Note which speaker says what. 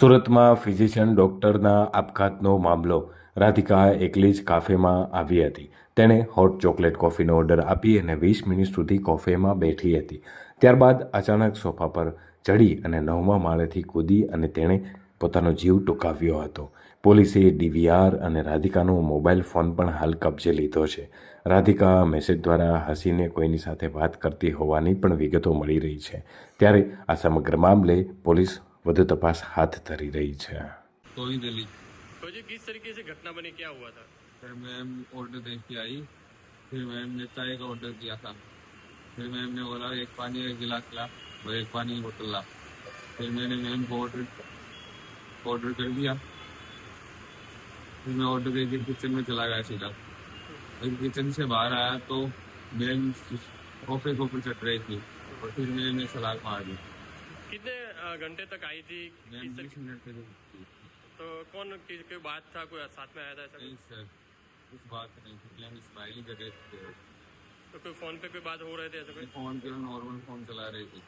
Speaker 1: સુરતમાં ફિઝિશિયન ડૉક્ટરના આપઘાતનો મામલો. રાધિકા એકલી જ કાફેમાં આવી હતી. તેણે હોટ ચોકલેટ કોફીનો ઓર્ડર આપી અને વીસ મિનિટ સુધી કોફેમાં બેઠી હતી. ત્યારબાદ અચાનક સોફા પર ચડી અને નવમા માળેથી કૂદી અને તેણે પોતાનો જીવ ટૂંકાવ્યો હતો. પોલીસે ડીવીઆર અને રાધિકાનો મોબાઈલ ફોન પણ હાલ કબજે લીધો છે. રાધિકા મેસેજ દ્વારા હસીને કોઈની સાથે વાત કરતી હોવાની પણ વિગતો મળી રહી છે. ત્યારે આ સમગ્ર મામલે પોલીસ વધુ તપાસ હાથ ધરી રહી છે
Speaker 2: कोई दिल्ली
Speaker 3: तो जी किस तरीके से घटना बनी क्या हुआ था
Speaker 2: फिर मैम ऑर्डर दे के आई फिर मैम ने चाय का ऑर्डर दिया था फिर मैम ने बोला एक पानी एक गिलास ला और एक पानी की बोतल ला फिर मैंने मैम को ऑर्डर ऑर्डर कर दिया फिर मैं ऑर्डर देके किचन में चला गया सीधा फिर किचन से बाहर आया तो मैम कॉफे के ऊपर चढ़ रही थी और फिर मैंने सलाद मार दी
Speaker 3: कितने घंटे तक आई थी?
Speaker 2: बीस मिनट
Speaker 3: तो कौन किस के बात था कोई साथ में आया था ऐसा
Speaker 2: नहीं सर कुछ बात नहीं थी हम स्माइलिंग कर रहे थे।
Speaker 3: तो कोई फ़ोन पे कोई बात हो रहे थे ऐसा कोई
Speaker 2: फ़ोन पे नॉर्मल फ़ोन चला रहे थी।